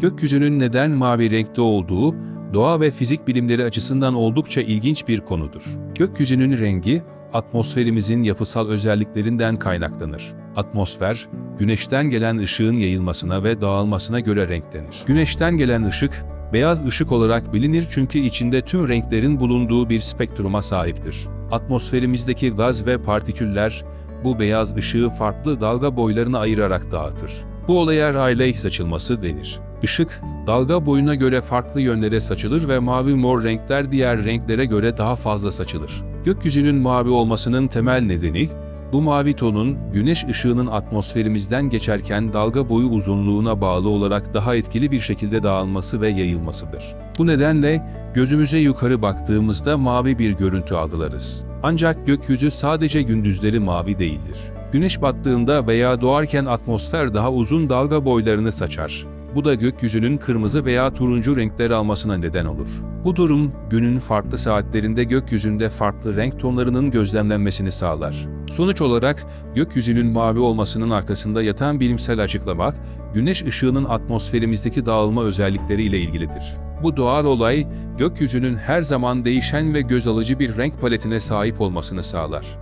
Gökyüzünün neden mavi renkte olduğu, doğa ve fizik bilimleri açısından oldukça ilginç bir konudur. Gökyüzünün rengi, atmosferimizin yapısal özelliklerinden kaynaklanır. Atmosfer, güneşten gelen ışığın yayılmasına ve dağılmasına göre renklenir. Güneşten gelen ışık, beyaz ışık olarak bilinir çünkü içinde tüm renklerin bulunduğu bir spektruma sahiptir. Atmosferimizdeki gaz ve partiküller, bu beyaz ışığı farklı dalga boylarına ayırarak dağıtır. Bu olaya Rayleigh saçılması denir. Işık, dalga boyuna göre farklı yönlere saçılır ve mavi-mor renkler diğer renklere göre daha fazla saçılır. Gökyüzünün mavi olmasının temel nedeni, bu mavi tonun güneş ışığının atmosferimizden geçerken dalga boyu uzunluğuna bağlı olarak daha etkili bir şekilde dağılması ve yayılmasıdır. Bu nedenle gözümüze yukarı baktığımızda mavi bir görüntü algılarız. Ancak gökyüzü sadece gündüzleri mavi değildir. Güneş battığında veya doğarken atmosfer daha uzun dalga boylarını saçar. Bu da gökyüzünün kırmızı veya turuncu renkler almasına neden olur. Bu durum, günün farklı saatlerinde gökyüzünde farklı renk tonlarının gözlemlenmesini sağlar. Sonuç olarak, gökyüzünün mavi olmasının arkasında yatan bilimsel açıklama, güneş ışığının atmosferimizdeki dağılma özellikleri ile ilgilidir. Bu doğal olay, gökyüzünün her zaman değişen ve göz alıcı bir renk paletine sahip olmasını sağlar.